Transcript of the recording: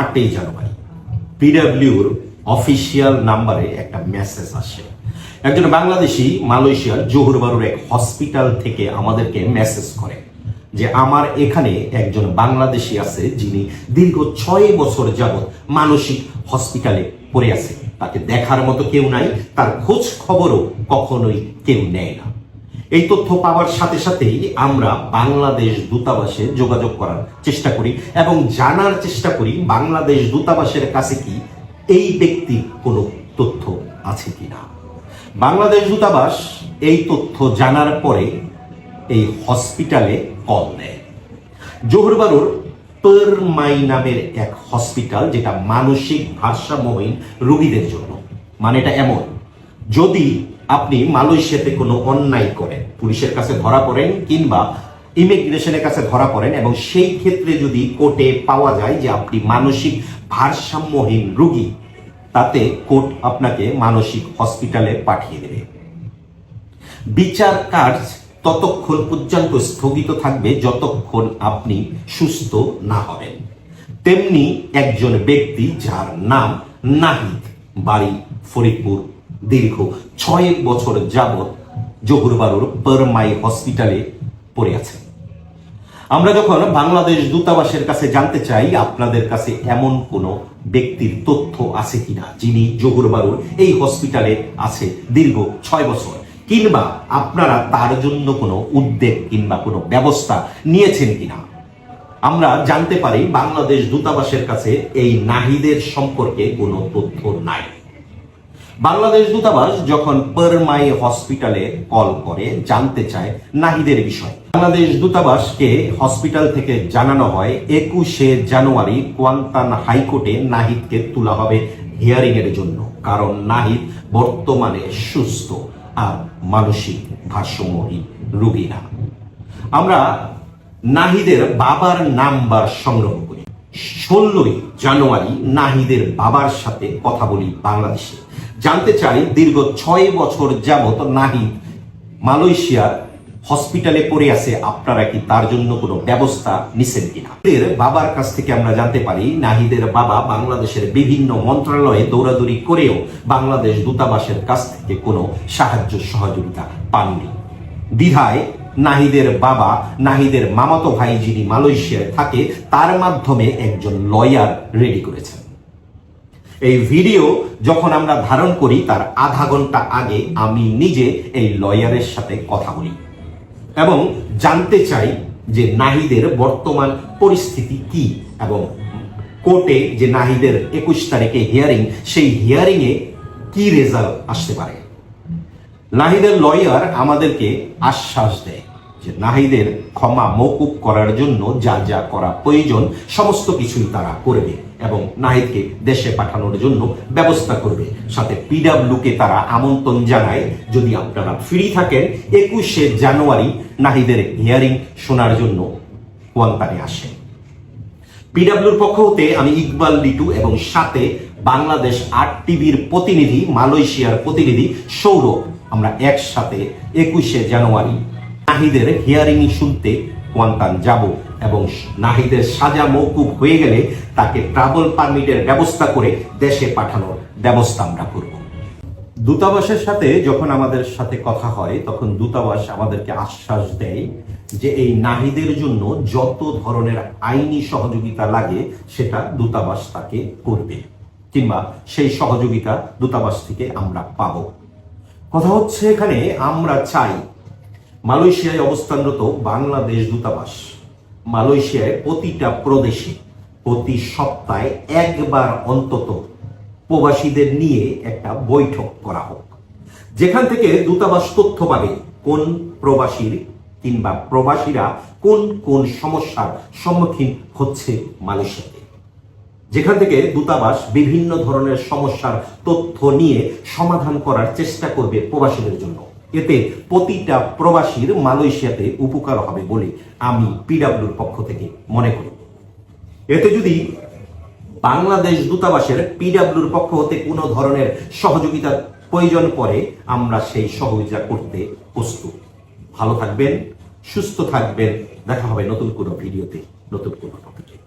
আটই জানুয়ারি। পিডাব্লিউর অফিসিয়াল নাম্বারে একটা মেসেজ আসে। একজন বাংলাদেশি, মালয়েশিয়ার জোহর এক হসপিটাল থেকে আমাদেরকে মেসেজ করে যে, আমার এখানে একজন বাংলাদেশি আছে যিনি দীর্ঘ ছয় বছর যাবৎ মানসিক হসপিটালে পড়ে আছে। তাকে দেখার মতো কেউ নাই, তার খোঁজ খবরও কখনোই কেউ নেয় না। এই তথ্য পাওয়ার সাথে সাথেই আমরা বাংলাদেশ দূতাবাসে যোগাযোগ করার চেষ্টা করি এবং জানার চেষ্টা করি বাংলাদেশ দূতাবাসের কাছে কি এই ব্যক্তির কোনো তথ্য আছে কি না বাংলাদেশ দূতাবাস এই তথ্য জানার পরে এই হসপিটালে কল দেয়। জোহরবারুর পেরমাই নামের এক হসপিটাল যেটা মানসিক ভারসাম্যহীন রোগীদের জন্য। মানে এটা এমন, যদি আপনি মালয়েশিয়াতে কোনো অন্যায় করেন, পুলিশের কাছে ধরা পড়েন কিংবা ইমিগ্রেশনের কাছে ধরা পড়েন এবং সেই ক্ষেত্রে যদি কোর্টে পাওয়া যায় যে আপনি মানসিক ভারসাম্যহীন রুগী, তাতে কোর্ট আপনাকে মানসিক হসপিটালে পাঠিয়ে দেবে। বিচার কাজ ততক্ষণ পর্যন্ত স্থগিত থাকবে যতক্ষণ আপনি সুস্থ না হবেন। তেমনি একজন ব্যক্তি যার নাম নাহিদ, বাড়ি ফরিদপুর। দীর্ঘ ছয় বছর যাবৎ জহুরবারুর পরমাই হসপিটালে পড়ে আছেন আমরা যখন বাংলাদেশ দূতাবাসের কাছে জানতে চাই, আপনাদের কাছে এমন কোন ব্যক্তির তথ্য আছে কিনা যিনি জহুরবারুর এই হসপিটালে আছে দীর্ঘ ছয় বছর? কিংবা আপনারা তার জন্য কোনো উদ্যোগ কিংবা কোনো ব্যবস্থা নিয়েছেন কিনা? আমরা জানতে পারি, বাংলাদেশ দূতাবাসের কাছে এই নাহিদের সম্পর্কে কোনো তথ্য নাই। বাংলাদেশ দূতাবাস যখন পরমাই হসপিটালে কল করে, জানতে চায় নাহিদের বিষয়। বাংলাদেশ দূতাবাসকে হসপিটাল থেকে জানানো হয়, একুশে জানুয়ারি কোয়ান্তান হাইকোর্টে নাহিদকে তোলা হবে হিয়ারিং এর জন্য। কারণ নাহিদ বর্তমানে সুস্থ আর মানসিক ভারসাম্যহীন রোগী না আমরা নাহিদের বাবার নাম্বার সংগ্রহ করি। ষোলোই জানুয়ারি নাহিদের বাবার সাথে কথা বলি বাংলাদেশে। জানতে চাই দীর্ঘ ছয় বছর যাবত নাহিদ মালয়েশিয়ার হসপিটালে পড়ে আছে, আপনারা কি তার জন্য কোনো ব্যবস্থা নিছেন কিনা? এর বাবার কাছ থেকে আমরা জানতে পারি, নাহিদের বাবা বাংলাদেশের বিভিন্ন মন্ত্রণালয়ে দৌড়াদৌড়ি করেও বাংলাদেশ দূতাবাসের কাছ থেকে কোনো সাহায্য সহযোগিতা পাননি। দ্বিধায় নাহিদের বাবা, নাহিদের মামাতো ভাই যিনি মালয়েশিয়ায় থাকে, তার মাধ্যমে একজন লয়ার রেডি করেছেন। এই ভিডিও যখন আমরা ধারণ করি, তার আধা ঘণ্টা আগে আমি নিজে এই লয়ারের সাথে কথা বলি। এবং জানতে চাই যে নাহিদের বর্তমান পরিস্থিতি কি এবং কোর্টে যে নাহিদের একুশ তারিখে হিয়ারিং সেই হিয়ারিং এ কি রেজাল্ট আসতে পারে? নাহিদের লয়ার আমাদেরকে আশ্বাস দেয় যে নাহিদের ক্ষমা মৌকুব করার জন্য যা যা করা প্রয়োজন, সমস্ত কিছুই তারা করবে। এবং নাহিদকে দেশে পাঠানোর জন্য ব্যবস্থা করবে। সাথে পিডাব্লিউকে তারা আমন্ত্রণ জানায়, যদি আপনারা ফ্রি থাকেন, একুশে জানুয়ারি নাহিদের হিয়ারিং শোনার জন্য কোয়ান্তানে আসেন। পিডাব্লিউর পক্ষ হতে আমি ইকবাল লিটু এবং সাথে বাংলাদেশ আট টিভির প্রতিনিধি, মালয়েশিয়ার প্রতিনিধি সৌরভ। আমরা একসাথে একুশে জানুয়ারি নাহিদের হিয়ারিং শুনতে কোয়ান্তান যাব। এবং নাহিদের সাজা মৌকুব হয়ে গেলে তাকে ট্রাভেল পারমিটের ব্যবস্থা করে দেশে পাঠানোর ব্যবস্থা আমরা করব। দূতাবাসের সাথে যখন আমাদের সাথে কথা হয়, তখন দূতাবাস আমাদেরকে আশ্বাস দেয় যে এই নাহিদের জন্য যত ধরনের আইনি সহযোগিতা লাগে, সেটা দূতাবাস তাকে করবে কিংবা সেই সহযোগিতা দূতাবাস থেকে আমরা পাব। কথা হচ্ছে এখানে, আমরা চাই মালয়েশিয়ায় অবস্থানরত বাংলাদেশ দূতাবাস মালয়েশিয়ায় প্রতিটা প্রদেশে প্রতি সপ্তাহে একবার অন্তত প্রবাসীদের নিয়ে একটা বৈঠক করা হোক। যেখান থেকে দূতাবাস তথ্য পাবে কোন প্রবাসীর কিংবা প্রবাসীরা কোন কোন সমস্যার সম্মুখীন হচ্ছে মালয়েশিয়াতে। যেখান থেকে দূতাবাস বিভিন্ন ধরনের সমস্যার তথ্য নিয়ে সমাধান করার চেষ্টা করবে প্রবাসীদের জন্য। এতে প্রতিটা প্রবাসীর মালয়েশিয়াতে উপকার হবে বলে আমি পিডাব্লিউর পক্ষ থেকে মনে করি। এতে যদি বাংলাদেশ দূতাবাসের পিডাব্লিউর পক্ষ হতে কোনো ধরনের সহযোগিতার প্রয়োজন পড়ে, আমরা সেই সহযোগিতা করতে প্রস্তুত। ভালো থাকবেন, সুস্থ থাকবেন। দেখা হবে নতুন কোনো ভিডিওতে, নতুন কোনো টপিকে